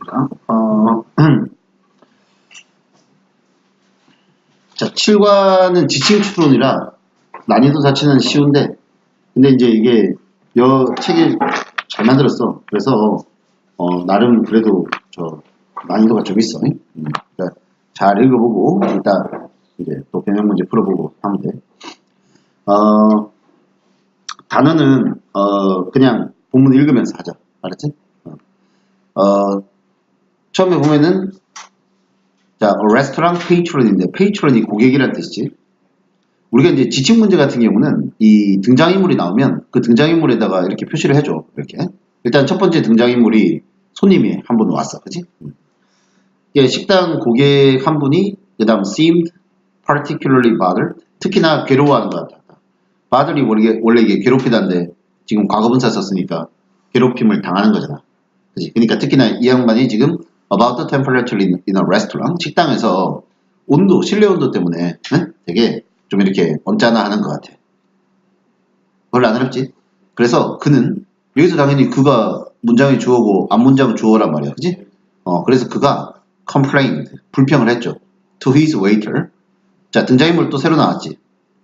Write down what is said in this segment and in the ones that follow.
자, 어, 자, 7과는 지칭 추론이라 난이도 자체는 쉬운데, 근데 이제 이게 여 책이 잘 만들었어. 그래서 어, 나름 그래도 저 난이도가 좀 있어. 음, 그러니까 잘 읽어보고 일단 이제 또 변형 문제 풀어보고 하면 돼. 어, 단어는 어, 그냥 본문 읽으면서 하자. 알았지? 어, 어, 처음에 보면은 자, 레스토랑 페이트론인데 페이트론이 고객이라는 뜻이지. 우리가 이제 지칭 문제 같은 경우는 이 등장인물이 나오면 그 등장인물에다가 이렇게 표시를 해줘. 이렇게. 일단 첫 번째 등장인물이 손님이 한 분 왔어. 그지? 음. 이게 식당 고객 한 분이 그 다음 seemed particularly bothered 특히나 괴로워하는 것 같다. bothered이 원래, 원래 이게 괴롭히다인데 지금 과거분사 썼으니까 괴롭힘을 당하는 거잖아. 그지? 그러니까 특히나 이 양반이 지금 about the temperature in, in a restaurant 식당에서 온도 실내 온도 때문에 응? 되게 좀 이렇게 언짢아 하는 것 같아. 별로 안 어렵지? 그래서 그는 여기서 당연히 그가 문장이 주어고 앞 문장은 주어란 말이야. 그지? 어, 그래서 그가 complained 불평을 했죠. to his waiter. 자, 등장인물 또 새로 나왔지.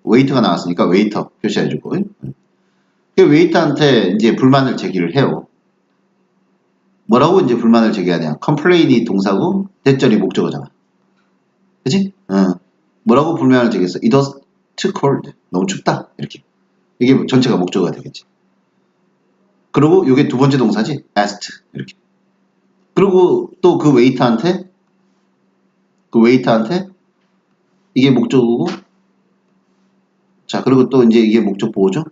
웨이터가 나왔으니까 웨이터 표시해주고. 그 웨이터한테 이제 불만을 제기를 해요. 뭐라고 이제 불만을 제기하냐. complain이 동사고 대절이 목적어잖아. 그지? 어. 뭐라고 불만을 제기했어? It was too cold. 너무 춥다. 이렇게. 이게 전체가 목적어가 되겠지. 그리고 이게 두 번째 동사지. asked. 이렇게. 그리고 또 그 웨이터한테 그 웨이터한테 이게 목적어고 자 그리고 또 이제 이게 목적 보호죠.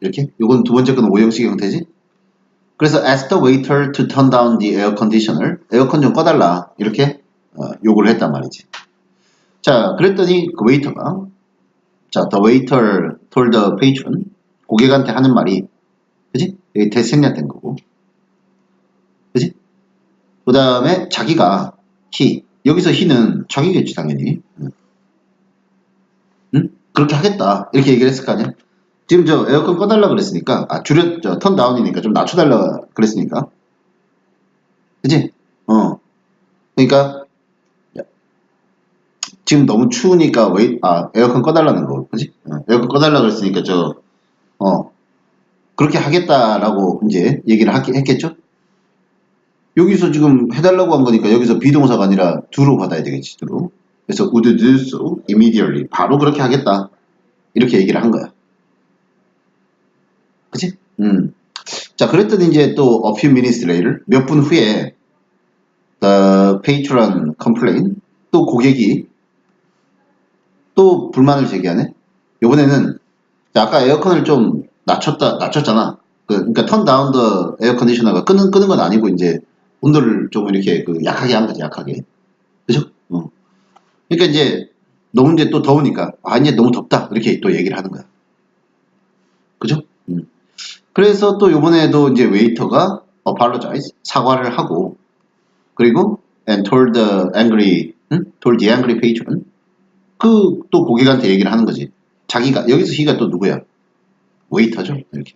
이렇게. 요건 두 번째 건 오형식 형태지. 그래서 ask the waiter to turn down the air conditioner. 에어컨 좀 꺼달라. 이렇게 어, 요구를 했단 말이지. 자, 그랬더니 그 웨이터가 자, the waiter told the patron 고객한테 하는 말이 그지? 여기 대생략된 거고 그지? 그 다음에 자기가 he 여기서 he는 자기겠지 당연히 응? 응? 그렇게 하겠다 이렇게 얘기를 했을 거 아니야? 지금 저 에어컨 꺼달라 그랬으니까 아 줄여 저턴 다운이니까 좀 낮춰달라 그랬으니까 그지? 어 그러니까 지금 너무 추우니까 웨이 아 에어컨 꺼달라는 거 그지? 어, 에어컨 꺼달라 그랬으니까 저 어 그렇게 하겠다라고 이제 얘기를 하, 했겠죠? 여기서 지금 해달라고 한 거니까 여기서 비동사가 아니라 do로 받아야 되겠지 do로 그래서 would do so immediately 바로 그렇게 하겠다 이렇게 얘기를 한 거야 그치? 음. 자, 그랬더니 이제 또 a few minutes later, 몇 분 후에 the patron complain, 또 고객이 또 불만을 제기하네. 요번에는 자, 아까 에어컨을 좀 낮췄다, 낮췄잖아. 그, 러니까 turn down the air conditioner가 끄는, 끄는 건 아니고 이제 온도를 좀 이렇게 그 약하게 한 거지, 약하게. 그죠? 어. 그러니까 이제 너무 이제 또 더우니까 아, 이제 너무 덥다. 이렇게 또 얘기를 하는 거야. 그죠? 음. 그래서 또 요번에도 이제 웨이터가 apologize 사과를 하고 그리고 and told the angry 응? told the angry patron 그 또 고객한테 얘기를 하는 거지 자기가 여기서 he가 또 누구야 웨이터죠 이렇게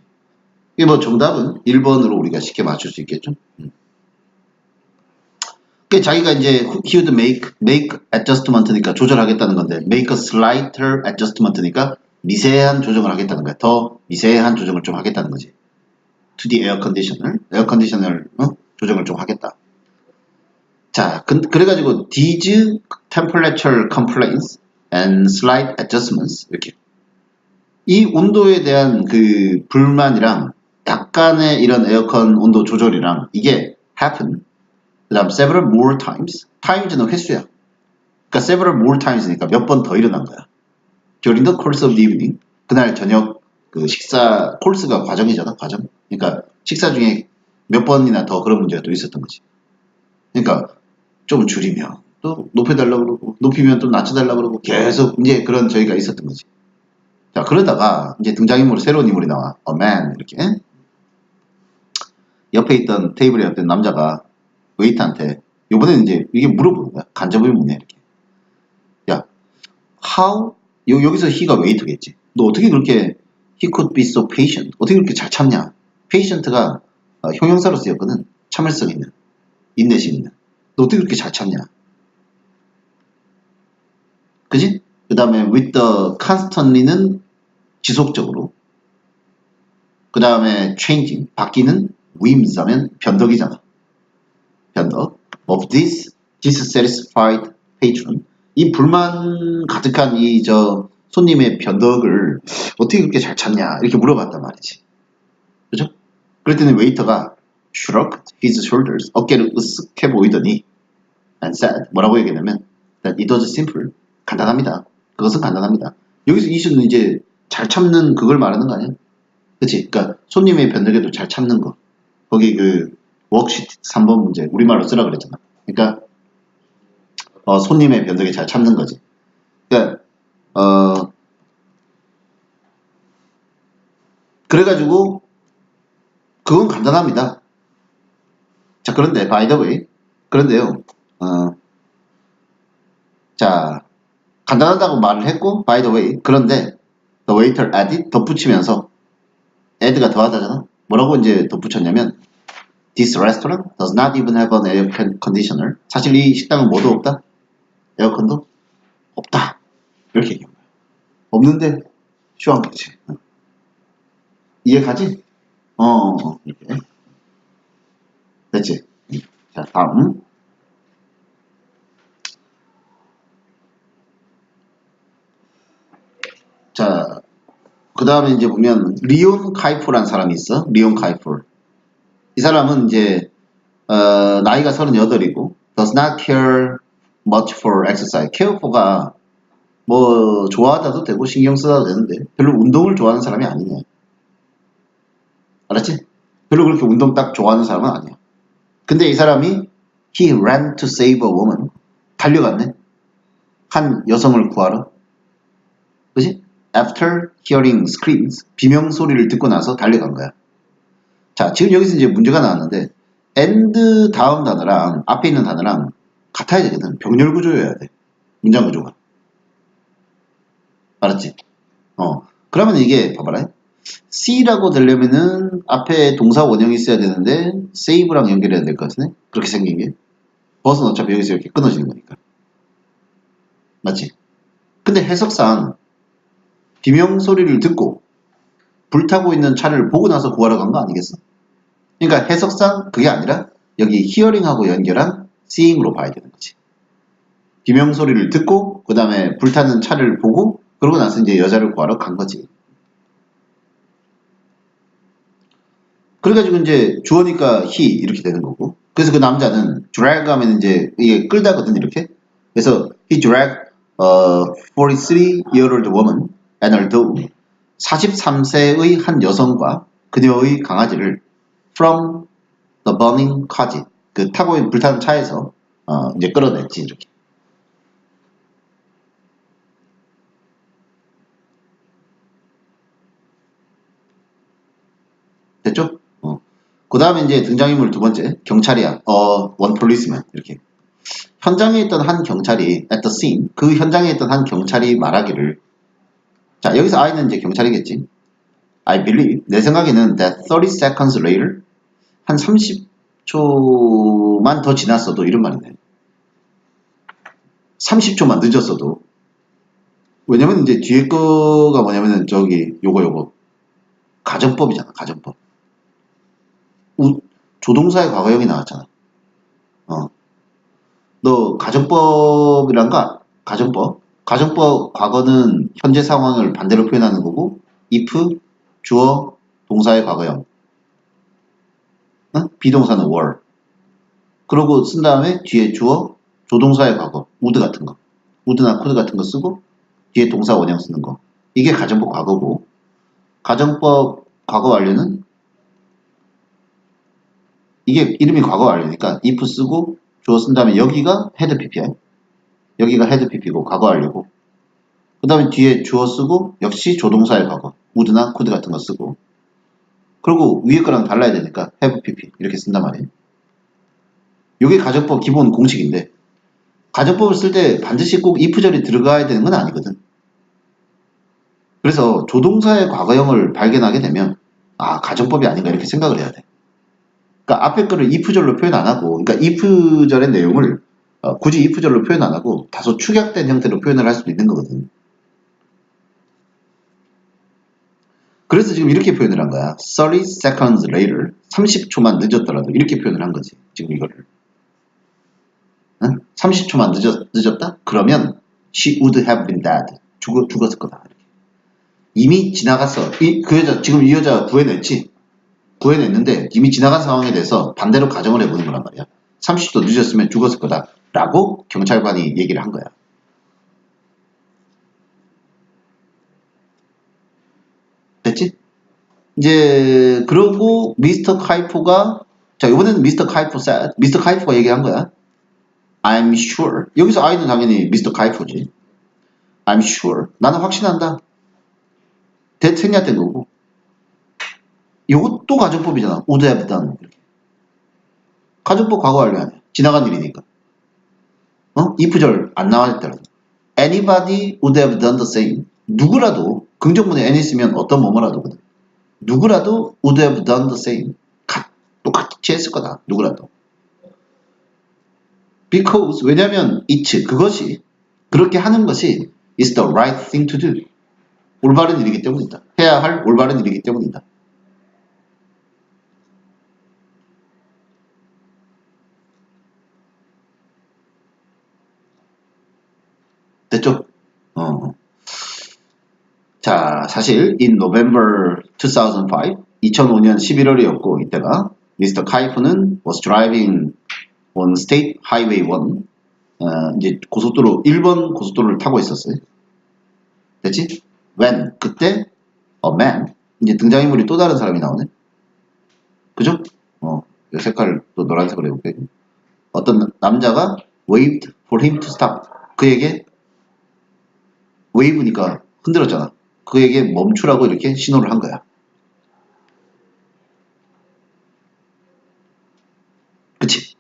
이게 뭐 정답은 1번으로 우리가 쉽게 맞출 수 있겠죠 음. 그 자기가 이제 he would make make adjustment니까 조절하겠다는 건데 make a slighter adjustment니까 미세한 조정을 하겠다는 거야. 더 미세한 조정을 좀 하겠다는 거지. to the air conditioner. 에어 컨디셔널 어? 조정을 좀 하겠다. 자, 그, 그래가지고 these temperature complaints and slight adjustments 이렇게 이 온도에 대한 그 불만이랑 약간의 이런 에어컨 온도 조절이랑 이게 happen 그 다음 several more times times는 횟수야. 그러니까 several more times니까 몇 번 더 일어난 거야. During the course of the evening 그날 저녁 그 식사 코스가 과정이잖아 과정. 그러니까 식사 중에 몇 번이나 더 그런 문제가 또 있었던 거지. 그러니까 좀 줄이면 또 높여달라고 그러고 높이면 또 낮춰달라고 그러고 계속 이제 그런 저희가 있었던 거지. 자 그러다가 이제 등장인물 새로운 인물이 나와. A man 이렇게. 옆에 있던 테이블에 옆에 남자가 웨이트한테 요번에는 이제 이게 물어보는 거야. 간접의 문에 이렇게. 야 how 여, 여기서 he가 웨이터겠지. 너 어떻게 그렇게 he could be so patient? 어떻게 그렇게 잘 참냐? patient가 어, 형용사로 쓰였거든. 참을성 있는. 인내심 있는. 너 어떻게 그렇게 잘 참냐? 그지? 그 다음에 with the constantly는 지속적으로. 그 다음에 changing, 바뀌는 whims 하면 변덕이잖아. 변덕. of this dissatisfied patron. 이 불만 가득한 이 저 손님의 변덕을 어떻게 그렇게 잘 참냐 이렇게 물어봤단 말이지. 그죠? 그랬더니 웨이터가 shrugged his shoulders 어깨를 으쓱해 보이더니 and said 뭐라고 얘기하냐면 that it was simple 간단합니다. 그것은 간단합니다. 여기서 이슈는 이제 잘 참는 그걸 말하는 거 아니야? 그치? 그러니까 손님의 변덕에도 잘 참는 거. 거기 그 워크시트 3번 문제 우리말로 쓰라 그랬잖아. 그러니까 어, 손님의 변덕에 잘 참는 거지. 그러니까 어 그래가지고 그건 간단합니다. 자 그런데 way 그런데요. 어, 자 간단하다고 말을 했고 way 그런데 the waiter added 덧붙이면서 add가 더하다잖아. 뭐라고 이제 덧붙였냐면 This restaurant does not even have an air conditioner. 사실 이 식당은 뭐도 없다. 에어컨도 없다. 이렇게 얘기한 거야. 없는데 쇼한 거지. 이해 가지? 어, 이렇게. 됐지? 자, 다음. 자, 그 다음에 이제 보면, 리온 카이프라는 사람이 있어. 리온 카이프. 이 사람은 이제, 어, 나이가 38이고, does not care much for exercise. care for가 뭐, 좋아하다도 되고, 신경 쓰다도 되는데, 별로 운동을 좋아하는 사람이 아니네. 알았지? 별로 그렇게 운동 딱 좋아하는 사람은 아니야. 근데 이 사람이 he ran to save a woman. 달려갔네. 한 여성을 구하러. 그지? after hearing screams. 비명 소리를 듣고 나서 달려간 거야. 자, 지금 여기서 이제 문제가 나왔는데 and 다음 단어랑 앞에 있는 단어랑 같아야 되거든. 병렬 구조여야 돼. 문장 구조가. 알았지? 어. 그러면 이게 봐봐라. C라고 되려면은 앞에 동사 원형이 있어야 되는데 save랑 연결해야 될 것 같으네. 그렇게 생긴 게. 버스는 어차피 여기서 이렇게 끊어지는 거니까. 맞지? 근데 해석상 비명 소리를 듣고 불타고 있는 차를 보고 나서 구하러 간 거 아니겠어? 그러니까 해석상 그게 아니라 여기 히어링하고 연결한 seeing으로 봐야 되는 거지. 비명 소리를 듣고 그 다음에 불타는 차를 보고 그러고 나서 이제 여자를 구하러 간 거지. 그래가지고 이제 주어니까 he 이렇게 되는 거고. 그래서 그 남자는 drag 하면 이제 이게 끌다거든 이렇게. 그래서 he dragged a 43 year old woman and her dog 43세의 한 여성과 그녀의 강아지를 from the burning car 그 타고 있는 불타는 차에서 어, 이제 끌어냈지 이렇게. 됐죠? 어. 그 다음에 이제 등장인물 두 번째 경찰이야. 어, 원 폴리스맨 이렇게. 현장에 있던 한 경찰이 at the scene 그 현장에 있던 한 경찰이 말하기를 자 여기서 I는 이제 경찰이겠지. I believe 내 생각에는 that 30 seconds later 한 30 초만 더 지났어도 이런 말이네. 30초만 늦었어도 왜냐면 이제 뒤에 거가 뭐냐면은 저기 요거 요거 가정법이잖아 가정법. 우, 조동사의 과거형이 나왔잖아. 어. 너 가정법이란 거 가정법 가정법 과거는 현재 상황을 반대로 표현하는 거고 if 주어 동사의 과거형 응? 비동사는 were 그러고 쓴 다음에 뒤에 주어 조동사의 과거 would 같은 거 would나 could 같은 거 쓰고 뒤에 동사 원형 쓰는 거 이게 가정법 과거고 가정법 과거 완료는 이게 이름이 과거 완료니까 if 쓰고 주어 쓴 다음에 여기가 헤드 PP야. 여기가 헤드 PP고 과거 완료고. 그 다음에 뒤에 주어 쓰고 역시 조동사의 과거. would나 could 같은 거 쓰고. 그리고 위에 거랑 달라야 되니까 have PP 이렇게 쓴단 말이에요. 이게 가정법 기본 공식인데 가정법을 쓸 때 반드시 꼭 if절이 들어가야 되는 건 아니거든. 그래서 조동사의 과거형을 발견하게 되면 아 가정법이 아닌가 이렇게 생각을 해야 돼. 그러니까 앞에 거를 if절로 표현 안 하고, 그러니까 if절의 내용을 어, 굳이 if절로 표현 안 하고 다소 축약된 형태로 표현을 할 수도 있는 거거든. 그래서 지금 이렇게 표현을 한 거야. 30 seconds later. 30초만 늦었더라도 이렇게 표현을 한 거지. 지금 이거를. 응? 30초만 늦었, 늦었다? 그러면 she would have been dead. 죽어, 죽었을 거다. 이미 지나갔어. 이, 그 여자, 지금 이 여자 구해냈지? 구해냈는데 이미 지나간 상황에 대해서 반대로 가정을 해보는 거란 말이야. 30초 늦었으면 죽었을 거다. 라고 경찰관이 얘기를 한 거야. 됐지? 이제 그러고 미스터 카이포가 자 이번에는 미스터 카이포 said 미스터 카이포가 얘기한 거야. I'm sure 여기서 I는 당연히 미스터 카이포지. I'm sure 나는 확신한다. 대체냐 된 거고. 이것도 가정법이잖아. would have done. 가정법 과거 완료 아니야. 지나간 일이니까. 어? if절 안 나왔더라도. Anybody would have done the same. 누구라도 긍정문에 any 쓰면 어떤 뭐뭐라도 거든. 누구라도 would have done the same. 가, 똑같이 했을 거다. 누구라도. Because 왜냐면 it 그것이 그렇게 하는 것이 is the right thing to do. 올바른 일이기 때문이다. 해야 할 올바른 일이기 때문이다. 됐죠? 어. 자, 사실 in November 2005, 2005년 11월이었고 이때가 미스터 카이프는 was driving on State Highway 1, 어, 이제 고속도로 1번 고속도로를 타고 있었어요. 됐지? When 그때 a man 이제 등장인물이 또 다른 사람이 나오네. 그죠? 어, 이 색깔을 또 노란색으로 해볼게요. 어떤 남자가 waved for him to stop. 그에게 웨이브니까 흔들었잖아. 그에게 멈추라고 이렇게 신호를 한 거야. 그치?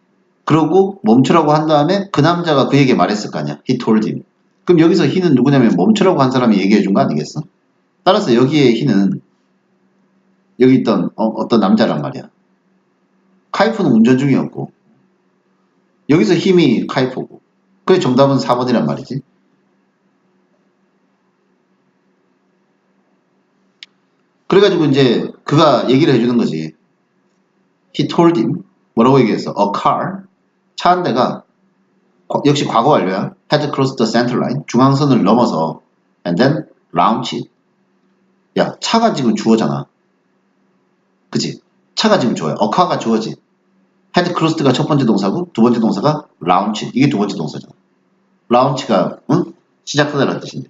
그러고 멈추라고 한 다음에 그 남자가 그에게 말했을 거 아니야. He told him. 그럼 여기서 he는 누구냐면 멈추라고 한 사람이 얘기해 준 거 아니겠어? 따라서 여기에 he는 여기 있던 어, 떤 남자란 말이야. 카이프는 운전 중이었고 여기서 힘이 카이프고 그래 정답은 4번이란 말이지. 그래가지고 이제 그가 얘기를 해주는 거지. He told him 뭐라고 얘기했어? A car 차 한 대가 과- 역시 과거 완료야. Had crossed the center line 중앙선을 넘어서 and then launched. 야 차가 지금 주어잖아. 그치? 차가 지금 주어야. A car가 주어지. Had crossed가 첫 번째 동사고 두 번째 동사가 launched 이게 두 번째 동사잖아. launch가 응? 시작하다라는 뜻인데.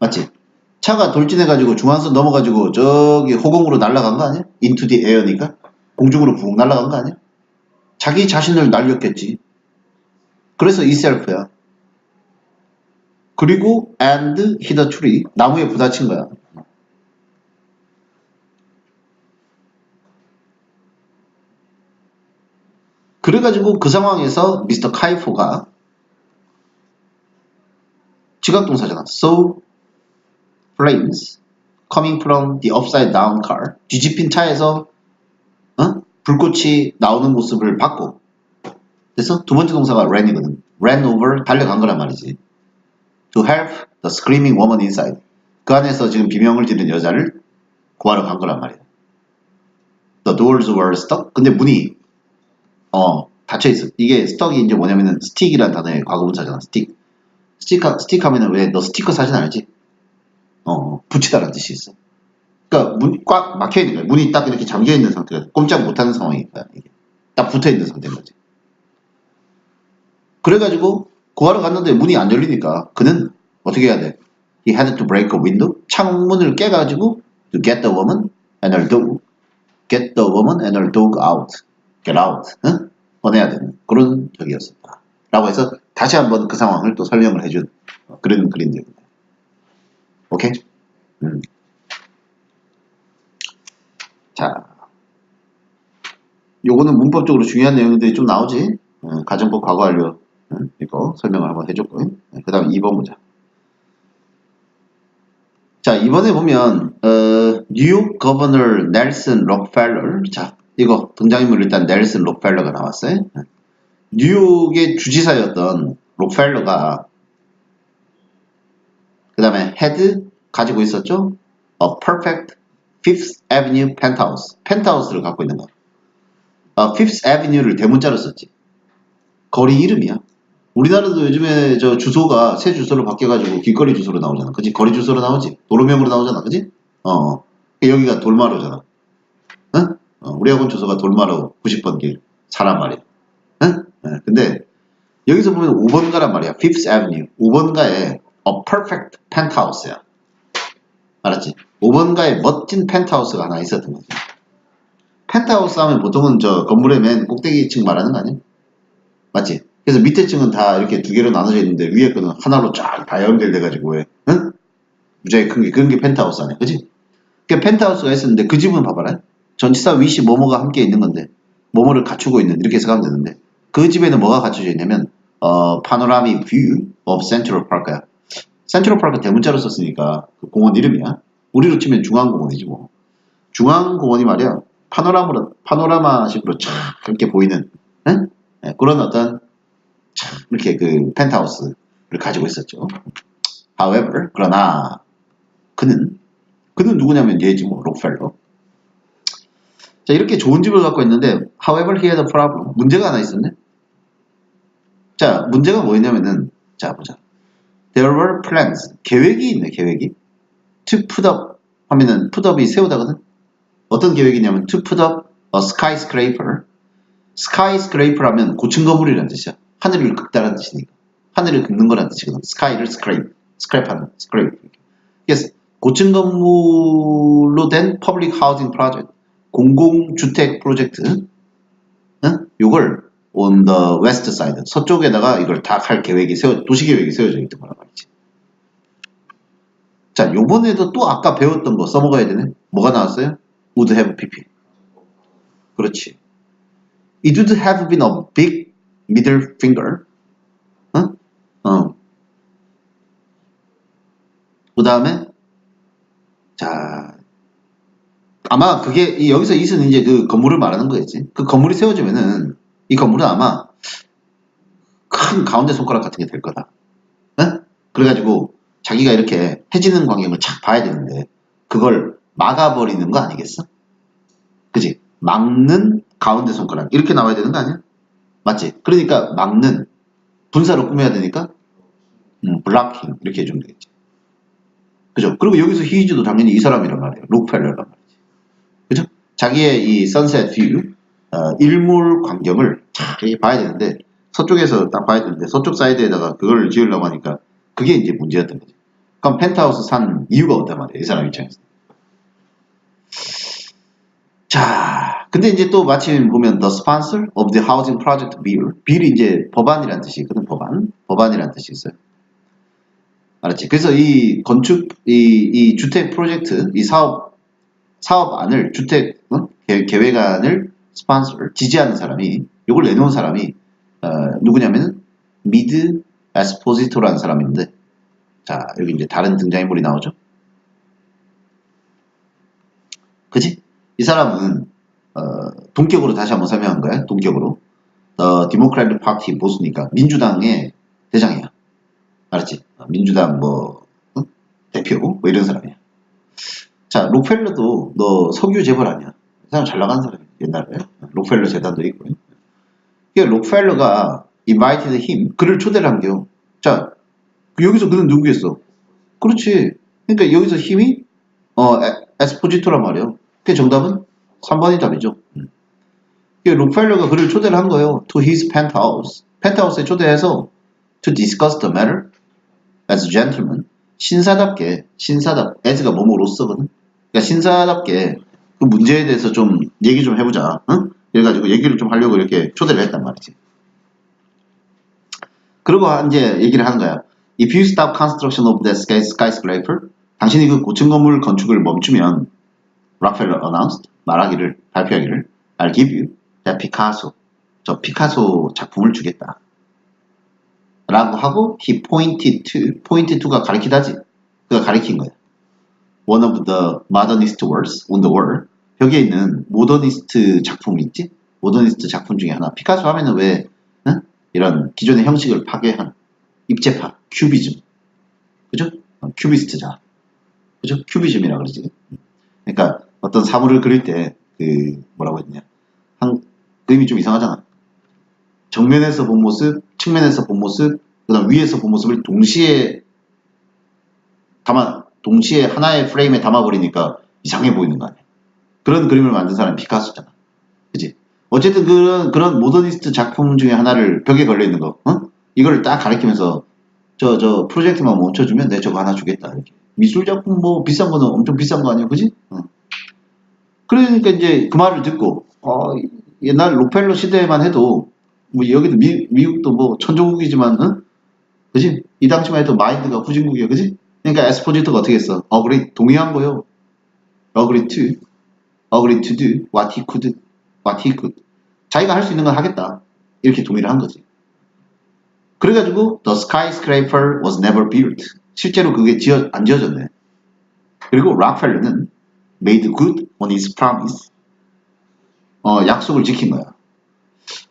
맞지? 차가 돌진해가지고 중앙선 넘어가지고 저기 호공으로 날아간 거 아니야? into the air니까 공중으로 붕 날아간 거 아니야? 자기 자신을 날렸겠지. 그래서 이 self야. 그리고 and hit a tree 나무에 부딪힌 거야. 그래가지고 그 상황에서 미스터 카이포가 지각동사잖아. So flames coming from the upside down car 뒤집힌 차에서 어? 불꽃이 나오는 모습을 봤고. 그래서 두 번째 동사가 ran이거든. ran over 달려간 거란 말이지. To help the screaming woman inside. 그 안에서 지금 비명을 지른 여자를 구하러 간 거란 말이야. The doors were stuck. 근데 문이 어 닫혀 있어. 이게 stuck이 이제 뭐냐면은 stick이란 단어의 과거분사잖아. stick. 스틱, 스틱 하면은 왜 너 스티커 사진 알지? 어, 붙이다라는 뜻이 있어. 그러니까 문이 꽉 막혀 있는 거야. 문이 딱 이렇게 잠겨 있는 상태가 꼼짝 못 하는 상황이니까 이게 딱 붙어 있는 상태인 거지. 그래가지고 구하러 갔는데 문이 안 열리니까 그는 어떻게 해야 돼? He had to break a window. 창문을 깨가지고 to get the woman and her dog. Get the woman and her dog out. Get out. 응? 보내야 되는 그런 적이었었다. 라고 해서 다시 한번 그 상황을 또 설명을 해준 어, 그런 그림들입니다. 오케이? 음. 자, 요거는 문법적으로 중요한 내용들이 좀 나오지? 어, 가정법 과거 완료 어, 이거 설명을 한번 해줬고 그 다음 2번 보자. 자, 이번에 보면 어, 뉴욕 거버너 넬슨 록펠러 자, 이거 등장인물 일단 넬슨 록펠러가 나왔어요. 뉴욕의 주지사였던 록펠러가 그 다음에 헤드 가지고 있었죠. A perfect Fifth Avenue penthouse. 펜트하우스를 갖고 있는 거. 어, Fifth Avenue를 대문자로 썼지. 거리 이름이야. 우리나라도 요즘에 저 주소가 새 주소로 바뀌어가지고 길거리 주소로 나오잖아. 그지? 거리 주소로 나오지. 도로명으로 나오잖아. 그지? 어. 여기가 돌마루잖아. 응? 어, 우리 학원 주소가 돌마루 90번 길. 사람 말이야. 응? 네, 근데 여기서 보면 5번가란 말이야. Fifth Avenue. 5번가에 a perfect penthouse야. 알았지? 5번가에 멋진 펜트하우스가 하나 있었던 거지. 펜트하우스 하면 보통은 저 건물의 맨 꼭대기 층 말하는 거 아니야? 맞지? 그래서 밑에 층은 다 이렇게 두 개로 나눠져 있는데 위에 거는 하나로 쫙 다 연결돼가지고 왜? 응? 무지하게 큰 게 그런 게 펜트하우스 아니야? 그지? 그 펜트하우스가 있었는데 그 집은 봐봐라. 전치사 위시 뭐뭐가 함께 있는 건데 뭐뭐를 갖추고 있는 이렇게 해석하면 되는데 그 집에는 뭐가 갖춰져 있냐면 어 파노라미 뷰 of Central Park야. 센트럴 파크 대문자로 썼으니까 그 공원 이름이야. 우리로 치면 중앙공원이지 뭐. 중앙공원이 말이야. 파노라마로 파노라마식으로 쫙 이렇게 보이는 응? 네, 그런 어떤 참 이렇게 그 펜트하우스를 가지고 있었죠. However, 그러나 그는 그는 누구냐면 얘지 뭐 록펠러. 자 이렇게 좋은 집을 갖고 있는데 However, he had a problem. 문제가 하나 있었네. 자 문제가 뭐였냐면은 자 보자. There were plans. 계획이 있네 계획이. To put up 하면은 put up이 세우다거든. 어떤 계획이냐면 to put up a skyscraper. skyscraper하면 고층 건물이라는 뜻이야. 하늘을 긁다라는 뜻이니까. 하늘을 긁는 거라는 뜻이거든. sky를 scrape, scrape하는, scrape. 그래서 고층 건물로 된 public housing project, 공공주택 프로젝트, 응? 요걸 on the west side, 서쪽에다가 이걸 다 할 계획이 세워, 도시 계획이 세워져 있던 거란 말이지. 자, 요번에도 또 아까 배웠던 거 써먹어야 되네. 뭐가 나왔어요? would have pp. 그렇지. It would have been a big middle finger. 어? 어. 그 다음에, 자, 아마 그게, 이 여기서 이은 이제 그 건물을 말하는 거겠지. 그 건물이 세워지면은, 이 건물은 아마 큰 가운데 손가락 같은 게 될 거다. 어? 그래가지고, 자기가 이렇게 해지는 광경을 착 봐야 되는데, 그걸 막아버리는 거 아니겠어? 그지? 막는 가운데 손가락. 이렇게 나와야 되는 거 아니야? 맞지? 그러니까 막는 분사로 꾸며야 되니까 음, 블락킹 이렇게 해주면 되겠지. 그죠? 그리고 여기서 히즈도 당연히 이 사람이란 말이에요. 록펠러란 말이지. 그죠? 자기의 이 선셋 뷰 어, 일몰 광경을 쫙 이렇게 봐야 되는데 서쪽에서 딱 봐야 되는데 서쪽 사이드에다가 그걸 지으려고 하니까 그게 이제 문제였던 거지. 그럼 펜트하우스 산 이유가 없단 말이에요. 이 사람 입장에서. 자, 근데 이제 또 마침 보면 the sponsor of the housing project bill, bill이 이제 법안이라는 뜻이 있거든, 법안. 법안이라는 뜻이 있어요. 알았지? 그래서 이 건축, 이, 이 주택 프로젝트, 이 사업, 사업안을, 주택, 어? 계, 계획안을 스폰서, 지지하는 사람이, 이걸 내놓은 사람이, 어, 누구냐면은, 미드 에스포지토라는 사람인데, 자, 여기 이제 다른 등장인물이 나오죠? 그지? 이 사람은 어, 동격으로 다시 한번 설명한 거야. 동격으로. 어, 디모크라틱 파티 보수니까 민주당의 대장이야. 알았지? 어, 민주당 뭐 응? 대표 뭐 이런 사람이야. 자, 록펠러도 너 석유 재벌 아니야. 이 사람 잘 나간 사람이야. 옛날에 록펠러 재단도 있고. 그 록펠러가 invited him 그를 초대를 한겨. 자, 여기서 그는 누구겠어? 그렇지. 그러니까 여기서 힘이 어 에, 에스포지토란 말이야. 그 정답은 3번이 답이죠. 음. 록펠러가 그를 초대를 한 거예요. To his penthouse. 펜트하우스에 초대해서 to discuss the matter as a gentleman. 신사답게, 신사답, as가 뭐뭐로서거든. 그러니까 신사답게 그 문제에 대해서 좀 얘기 좀 해보자. 응? 그래가지고 얘기를 좀 하려고 이렇게 초대를 했단 말이지. 그리고 이제 얘기를 하는 거야. If you stop construction of the skyscraper, 당신이 그 고층 건물 건축을 멈추면 락펠러 announced 말하기를 발표하기를 I'll give you that Picasso 저 피카소 작품을 주겠다 라고 하고 he pointed to pointed to가 가리키다지 그가 가리킨 거야 one of the modernist works on the world 벽에 있는 모더니스트 작품 있지? 모더니스트 작품 중에 하나. 피카소 하면은 왜 응? 이런 기존의 형식을 파괴한 입체파, 큐비즘, 그죠? 어, 큐비스트자, 그죠? 큐비즘이라 그러지. 그러니까 어떤 사물을 그릴 때 그 뭐라고 했냐, 한 그림이 좀 이상하잖아. 정면에서 본 모습, 측면에서 본 모습, 그다음 위에서 본 모습을 동시에 담아 동시에 하나의 프레임에 담아버리니까 이상해 보이는 거 아니야. 그런 그림을 만든 사람이 피카소잖아. 그지? 어쨌든 그런, 그런 모더니스트 작품 중에 하나를 벽에 걸려있는 거, 응? 이거를 딱 가리키면서 저, 저 프로젝트만 멈춰주면 내 저거 하나 주겠다. 이렇게. 미술 작품 뭐 비싼 거는 엄청 비싼 거 아니야. 그지? 응. 그러니까 이제 그 말을 듣고, 어, 옛날 로펠러 시대만 해도 뭐 여기도 미, 국도뭐 천조국이지만, 응? 그지? 이 당시만 해도 마인드가 후진국이야. 그지? 그러니까 에스포지터가 어떻게 했어? 어그리 동의한 거요. 어그리 2. agree to do what he could, what he could. 자기가 할 수 있는 걸 하겠다. 이렇게 동의를 한 거지. 그래가지고 the skyscraper was never built. 실제로 그게 지어, 안 지어졌네. 그리고 락펠러는 made good on his promise. 어, 약속을 지킨 거야.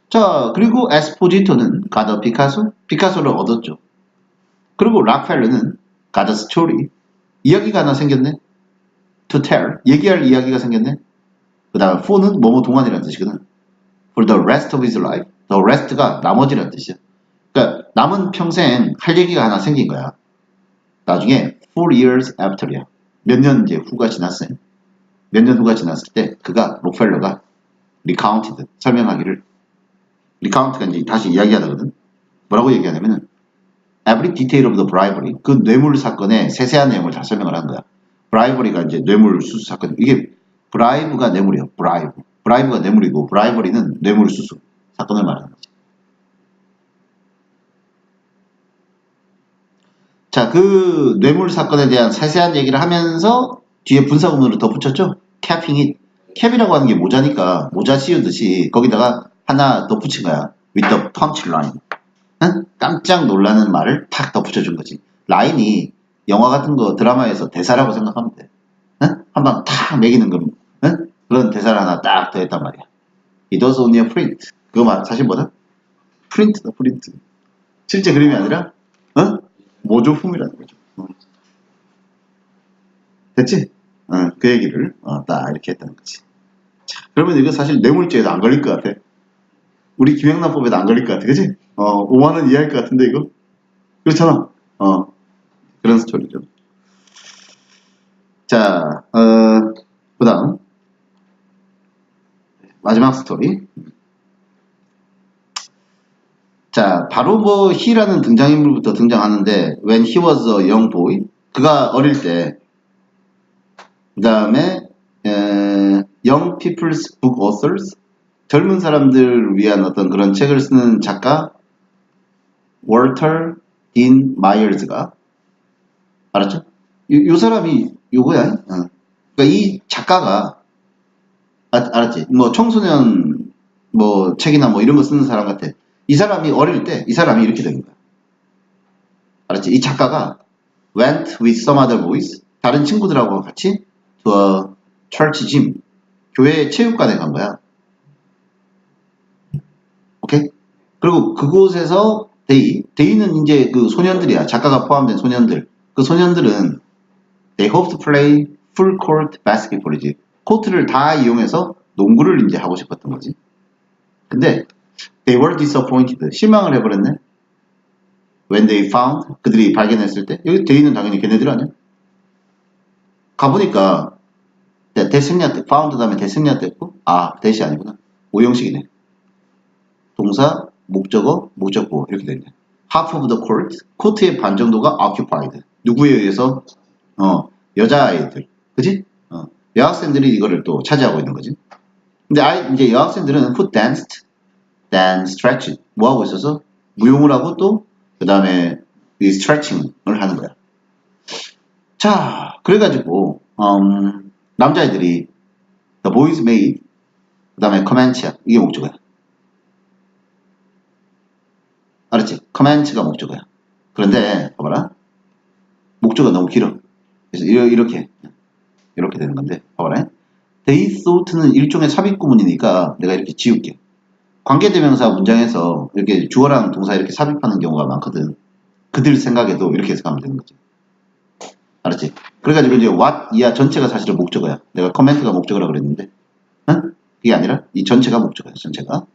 자, 그리고 에스포지토는 가더 피카소, 피카소를 얻었죠. 그리고 락펠러는 가더 스토리, 이야기가 하나 생겼네. to tell, 얘기할 이야기가 생겼네. 그 다음 for는 뭐뭐 동안이라는 뜻이거든. for the rest of his life. the rest가 나머지라는 뜻이야. 그러니까 남은 평생 할 얘기가 하나 생긴 거야. 나중에 four years after야. 몇 년 이제 후가 지났어요. 몇 년 후가 지났을 때 그가 록펠러가 recounted 설명하기를 recount가 이제 다시 이야기하다거든. 뭐라고 얘기하냐면은 every detail of the bribery 그 뇌물 사건의 세세한 내용을 다 설명을 한 거야. 브라이버리가 이제 뇌물 수수 사건. 이게 브라이브가 뇌물이에요. 브라이브. 브라이브가 뇌물이고 브라이버리는 뇌물 수수 사건을 말하는 거지. 자, 그 뇌물 사건에 대한 세세한 얘기를 하면서 뒤에 분사 구문을 덧붙였죠. 캐핑이 캡이라고 하는 게 모자니까 모자 씌우듯이 거기다가 하나 덧붙인 거야. the punchline. 응? 깜짝 놀라는 말을 탁 덧붙여준 거지. 라인이 영화 같은 거 드라마에서 대사라고 생각하면 돼. 응? 한방 탁 매기는 거, 응? 그런 대사를 하나 딱 더했단 말이야. It was only a print. 그거 말, 사실 뭐다? 프린트다, 프린트. 실제 그림이 아니라, 어? 모조품이라는 거죠. 어. 됐지? 어, 그 얘기를 어, 딱 이렇게 했다는 거지. 자, 그러면 이거 사실 뇌물죄에도 안 걸릴 것 같아. 우리 김영란법에도 안 걸릴 것 같아, 그지? 어, 5만 원 이하일 것 같은데 이거? 그렇잖아. 어, 그런 스토리죠. 자, 어, 그 다음. 마지막 스토리. 자, 바로 뭐, he라는 등장인물부터 등장하는데, when he was a young boy. 그가 어릴 때, 그 다음에, young people's book authors. 젊은 사람들을 위한 어떤 그런 책을 쓰는 작가, 월터 딘 마이어즈가 알았죠? 요, 요 사람이 요거야. 어. 그러니까 이 작가가 아, 알았지? 뭐 청소년 뭐 책이나 뭐 이런 거 쓰는 사람 같아. 이 사람이 어릴 때 이 사람이 이렇게 된 거야. 알았지? 이 작가가 went with some other boys 다른 친구들하고 같이 to a church gym 교회 체육관에 간 거야. 오케이? 그리고 그곳에서 데이 데이는 이제 그 소년들이야. 작가가 포함된 소년들. 그 소년들은 they hope to play full court basketball이지. 코트를 다 이용해서 농구를 이제 하고 싶었던 거지. 근데 they were disappointed. 실망을 해버렸네. when they found 그들이 발견했을 때 여기 they는 당연히 걔네들 아니야? 가보니까 대승리한테 found 다음에 대승리한테 했고 아 대시 아니구나 오형식이네. 동사 목적어 목적보 이렇게 되네. half of the court 코트의 반 정도가 occupied 누구에 의해서 어 여자아이들 그지? 어, 여학생들이 이거를 또 차지하고 있는 거지. 근데 아이 이제 여학생들은 who danced, then stretched 뭐 하고 있어서 무용을 하고 또 그 다음에 이 스트레칭을 하는 거야. 자, 그래가지고 음, 남자애들이 the boys made 그 다음에 comments야 이게 목적어야. 알았지? comments가 목적어야. 그런데 봐봐라. 목적어가 너무 길어. 그래서 이렇게 이렇게 되는 건데 봐봐라. they thought는 일종의 삽입 구문이니까 내가 이렇게 지울게. 관계대명사 문장에서 이렇게 주어랑 동사 이렇게 삽입하는 경우가 많거든. 그들 생각에도 이렇게 해석하면 되는 거지. 알았지? 그래가지고 이제 what 이하 전체가 사실은 목적어야. 내가 커멘트가 목적어라 그랬는데, 응? 그게 아니라 이 전체가 목적어야. 전체가.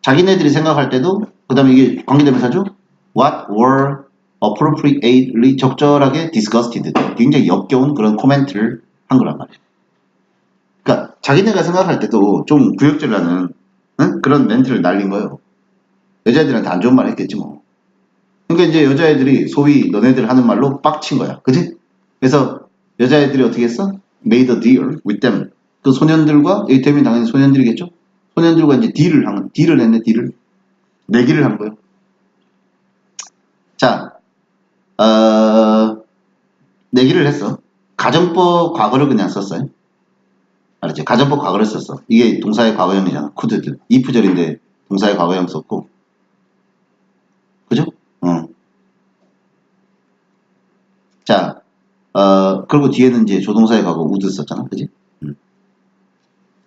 자기네들이 생각할 때도 그 다음에 이게 관계대명사죠. What were appropriately 적절하게 disgusted. 굉장히 역겨운 그런 코멘트를 한 거란 말이야. 그러니까 자기네가 생각할 때도 좀 구역질나는 응? 그런 멘트를 날린 거예요. 여자애들한테 안 좋은 말 했겠지 뭐. 그러니까 이제 여자애들이 소위 너네들 하는 말로 빡친 거야. 그지? 그래서 여자애들이 어떻게 했어? made a deal with them. 그 소년들과 이 됨이 당연히 소년들이겠죠? 소년들과 이제 딜을 한 딜을 했네 딜을 내기를 한 거예요. 자, 어, 내기를 했어. 가정법 과거를 그냥 썼어요. 알았지? 가정법 과거를 썼어. 이게 동사의 과거형이잖아. could드. if절인데 동사의 과거형 썼고. 그죠? 어. 자, 어, 그리고 뒤에는 이제 조동사의 과거 would 썼잖아. 그지? 음.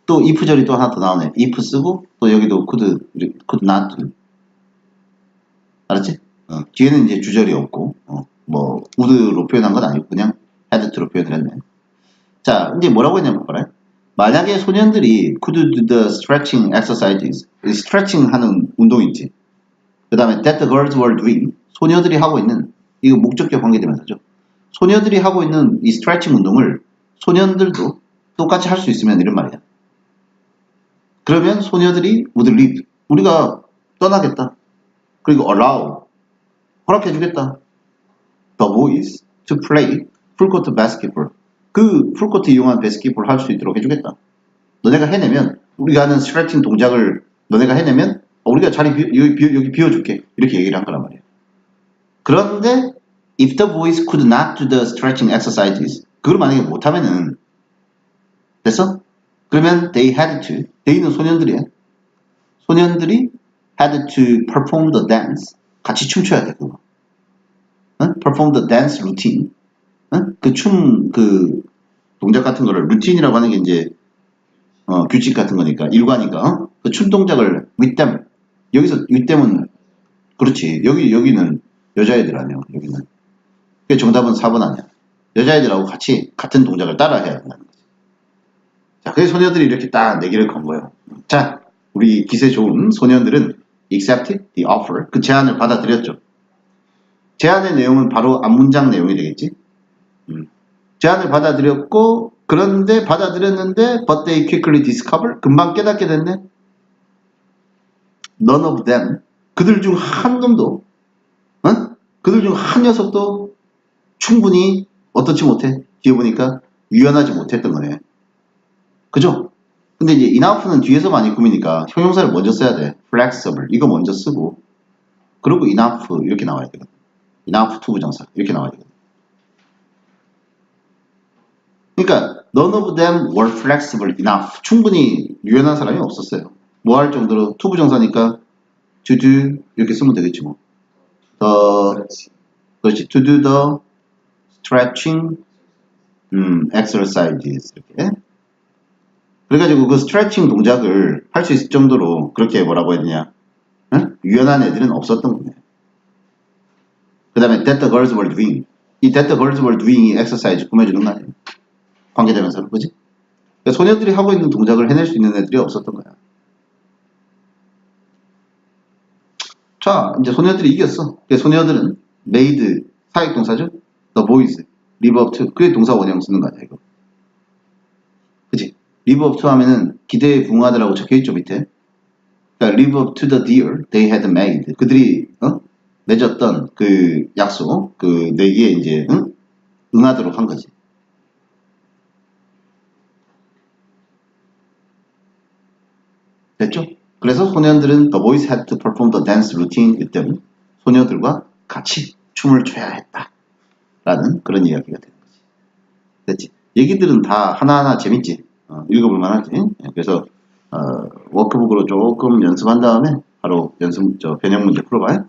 또 if절이 또 하나 더 나오네. if 쓰고 또 여기도 could, could not. 알았지? 어, 뒤에는 이제 주절이 없고 어, 뭐 would로 표현한 건 아니고 그냥 to로 표현을 했네. 자, 이제 뭐라고 했냐면 봐라. 만약에 소년들이 could do the stretching exercises, 스트레칭 하는 운동 있지. 그 다음에 that the girls were doing, 소녀들이 하고 있는, 이거 목적격 관계되면서죠. 소녀들이 하고 있는 이 스트레칭 운동을 소년들도 똑같이 할 수 있으면 이런 말이야. 그러면 소녀들이 would leave, 우리가 떠나겠다. 그리고 allow, 허락해 주겠다. The boys to play court basketball. 그 풀코트 이용한 베스킷볼 할 수 있도록 해주겠다. 너네가 해내면 우리가 하는 스트레칭 동작을 너네가 해내면 어, 우리가 자리 비, 여기, 비, 여기 비워줄게 이렇게 얘기를 한 거란 말이에요. 그런데 if the boys could not do the stretching exercises 그걸 만약에 못하면은 됐어? 그러면 they had to they는 소년들이야. 소년들이 had to perform the dance 같이 춤춰야 돼 그거. 응? perform the dance routine 그 춤, 그, 동작 같은 거를 루틴이라고 하는 게 이제, 어, 규칙 같은 거니까, 일과니까, 어? 그춤 동작을 with them. 여기서 with them은, 그렇지. 여기, 여기는 여자애들 아니야, 여기는. 그 정답은 4번 아니야. 여자애들하고 같이 같은 동작을 따라 해야 된다는 거지. 자, 그래서 소녀들이 이렇게 딱 내기를 건 거예요. 자, 우리 기세 좋은 소년들은 accepted the offer. 그 제안을 받아들였죠. 제안의 내용은 바로 앞문장 내용이 되겠지. 음. 제안을 받아들였고 그런데 받아들였는데 but they quickly discover 금방 깨닫게 됐네. None of them 그들 중 한 놈도 어? 그들 중 한 녀석도 충분히 어떻지 못해 뒤에 보니까 유연하지 못했던 거네. 그죠? 근데 이제 enough는 뒤에서 많이 꾸미니까 형용사를 먼저 써야 돼. flexible 이거 먼저 쓰고 그리고 enough 이렇게 나와야 되거든. Enough to 부정사 이렇게 나와야 되거든. 그러니까 none of them were flexible enough. 충분히 유연한 사람이 없었어요. 뭐 할 정도로 투부 정사니까 to do 이렇게 쓰면 되겠지 뭐. The 그렇지 to do the stretching 음, exercises 이렇게. 그래가지고 그 스트레칭 동작을 할 수 있을 정도로 그렇게 뭐라고 해야 되냐 응? 유연한 애들은 없었던 거네. 그 다음에 that the girls were doing 이 that the girls were doing이 exercise 꾸며주는 거 아니에요. 관계되면서 그지? 그러니까 소녀들이 하고 있는 동작을 해낼 수 있는 애들이 없었던 거야. 자, 이제 소녀들이 이겼어. 그러니까 소녀들은 made 사역동사죠. the boys live up to 그게 동사 원형 쓰는 거 아니야 이거. 그지? live up to 하면은 기대에 부응하더라고 적혀있죠 밑에. 그러니까 live up to the deal they had made. 그들이 어? 맺었던 그 약속, 그 내기에 이제 응? 응하도록 한 거지. 됐죠? 그래서 소년들은 the boys had to perform the dance routine 이때는 소녀들과 같이 춤을 춰야 했다. 라는 그런 이야기가 되는 거지. 됐지? 얘기들은 다 하나하나 재밌지? 어, 읽어볼 만하지? 예, 그래서 어, 워크북으로 조금 연습한 다음에 바로 연습, 저 변형 문제 풀어봐요.